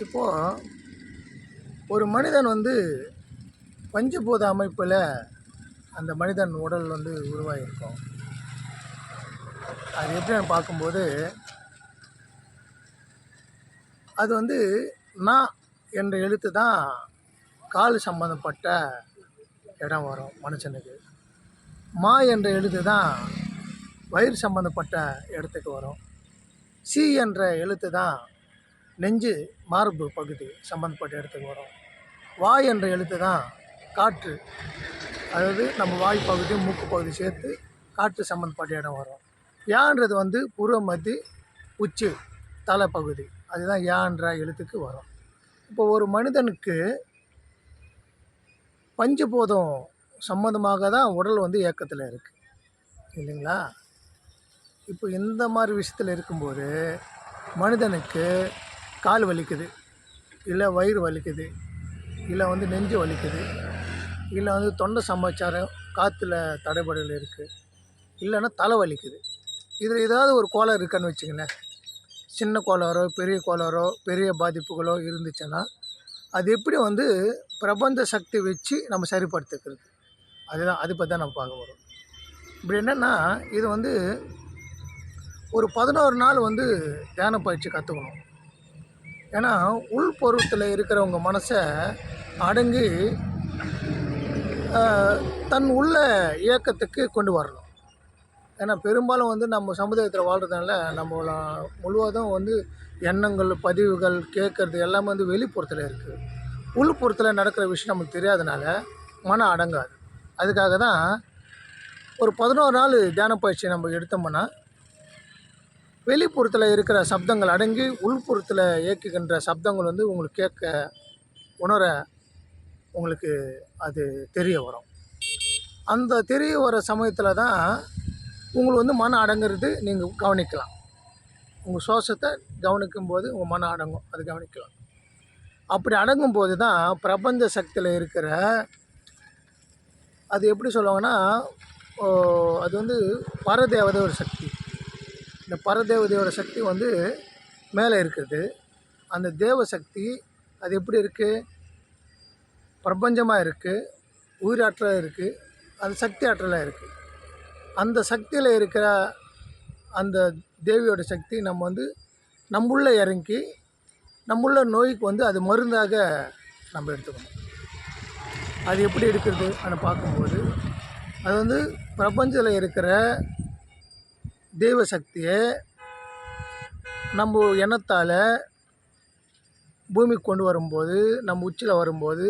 இப்போது ஒரு மனிதன் வந்து பஞ்சபூத அமைப்பில் அந்த மனிதன் உடல் வந்து உருவாகியிருக்கும் அது எப்படின்னு பார்க்கும்போது அது வந்து நான் என்ற எழுத்து தான் கால் சம்பந்தப்பட்ட இடம் வரும் மனுஷனுக்கு. மா என்ற எழுத்து தான் வயிறு சம்பந்தப்பட்ட இடத்துக்கு வரும். சி என்ற எழுத்து தான் நெஞ்சு மார்பு பகுதி சம்மந்தப்பட்ட இடத்துக்கு வரும். வாய் என்ற எழுத்து தான் காற்று. அதாவது நம்ம வாய் பகுதி மூக்கு பகுதி சேர்த்து காற்று சம்மந்தப்பட்ட இடம் வரும். யான்றது வந்து புற மத்தி உச்சி தலை பகுதி. அதுதான் யான்ற எழுத்துக்கு வரும். இப்போ ஒரு மனிதனுக்கு பஞ்சபோதம் சம்மந்தமாக தான் உடல் வந்து இயக்கத்தில் இருக்குது இல்லைங்களா? இப்போ இந்த மாதிரி விஷயத்தில் இருக்கும்போது மனிதனுக்கு கால் வலிக்குது இல்லை வயிறு வலிக்குது இல்லை வந்து நெஞ்சு வலிக்குது இல்லை வந்து தொண்டை சமாச்சாரம் காற்றுல தடைபடல் இருக்குது இல்லைன்னா தலை வலிக்குது. இதில் ஏதாவது ஒரு கோளாறு இருக்குன்னு வச்சுக்கோங்களேன். சின்ன கோளாரோ பெரிய கோளாரோ பெரிய பாதிப்புகளோ இருந்துச்சுன்னா அது எப்படி வந்து பிரபந்த சக்தி வச்சு நம்ம சரிப்படுத்திக்கிறது? அதுதான் அது பற்றி தான் நம்ம பார்க்க போகிறோம் இப்படி என்னென்னா இது வந்து ஒரு பதினோரு நாள் வந்து தியான பயிற்சி கற்றுக்கணும் ஏன்னா உள்பருவத்தில் இருக்கிறவங்க மனசை அடங்கி தன் உள்ள இயக்கத்துக்கு கொண்டு வரணும். ஏன்னா பெரும்பாலும் வந்து நம்ம சமுதாயத்தில் வாழ்கிறதுனால நம்ம முழுவதும் வந்து எண்ணங்கள் பதிவுகள் கேட்குறது எல்லாமே வந்து வெளிப்புறத்தில் இருக்குது உள்புறத்தில் நடக்கிற விஷயம் நமக்கு தெரியாதனால மனம் அடங்காது. அதுக்காக தான் ஒரு பதினோரு நாள் தியான பயிற்சி நம்ம எடுத்தோம்னா வெளிப்புறத்தில் இருக்கிற சப்தங்கள் அடங்கி உள்புறத்தில் இயக்குகின்ற சப்தங்கள் வந்து உங்களுக்கு கேட்க உணர உங்களுக்கு அது தெரிய வரும். அந்த தெரிய வர சமயத்தில் தான் உங்களுக்கு வந்து மனம் அடங்கிறது நீங்கள் கவனிக்கலாம். உங்கள் சுவாசத்தை கவனிக்கும் போது உங்கள் மனம் அடங்கும் அது கவனிக்கலாம். அப்படி அடங்கும் போது தான் பிரபஞ்ச சக்தியில் இருக்கிற அது எப்படி சொல்லுவாங்கன்னா அது வந்து பரதேவதை ஒரு சக்தி. இந்த பரதேவதையோட சக்தி வந்து மேலே இருக்குது. அந்த தேவ சக்தி அது எப்படி இருக்குது பிரபஞ்சமாக இருக்குது உயிராற்றலாக இருக்குது அது சக்தி ஆற்றலாக இருக்குது அந்த சக்தியில் இருக்கிற அந்த தேவியோட சக்தி நம்ம வந்து நம்முள்ள இறங்கி நம்முள்ள நோய்க்கு வந்து அது மருந்தாக நம்ம எடுத்துக்கணும். அது எப்படி எடுக்கிறது? அப்படின்னு பார்க்கும்போது அது வந்து பிரபஞ்சத்தில் இருக்கிற தெய்வ சக்தியை நம்ம எண்ணத்தால் பூமிக்கு கொண்டு வரும்போது நம்ம உச்சியில் வரும்போது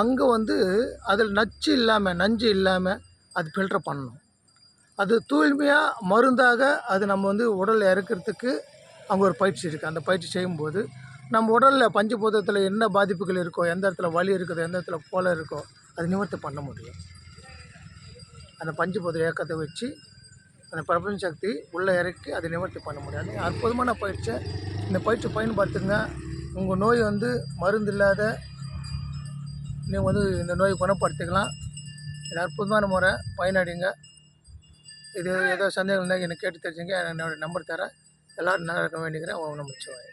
அங்கே வந்து அதில் நச்சு இல்லாமல் நஞ்சு இல்லாமல் அது ஃபில்டர் பண்ணணும். அது தூய்மையாக மருந்தாக அது நம்ம வந்து உடலில் இறக்கிறதுக்கு அங்கே ஒரு பயிற்சி இருக்குது அந்த பயிற்சி செய்யும்போது நம்ம உடலில் பஞ்சபூதத்தில் என்ன பாதிப்புகள் இருக்கோ எந்த இடத்துல வலி இருக்குதோ எந்த இடத்துல கோலை இருக்கோ அது நிவர்த்தி பண்ண முடியும். அந்த பஞ்சபூத இயக்கத்தை வச்சு அந்த பிரபஞ்ச சக்தி உள்ளே இறக்கி அதை நிவர்த்தி பண்ண முடியாது அற்புதமான பயிற்சியை இந்த பயிற்சி பயன்படுத்துங்க. உங்கள் நோய் வந்து மருந்து இல்லாத நீங்கள் வந்து இந்த நோயை குணப்படுத்திக்கலாம். இது அற்புதமான முறை. பயனடைங்க. இது ஏதோ சந்தேகம் இருந்தால் என்னை கேட்டு தெரிஞ்சுங்க. என்னோடய நம்பர் தரேன். எல்லோரும் நல்லா இருக்க வேண்டிக்கிறேன். உங்களை நமச்சிவாய்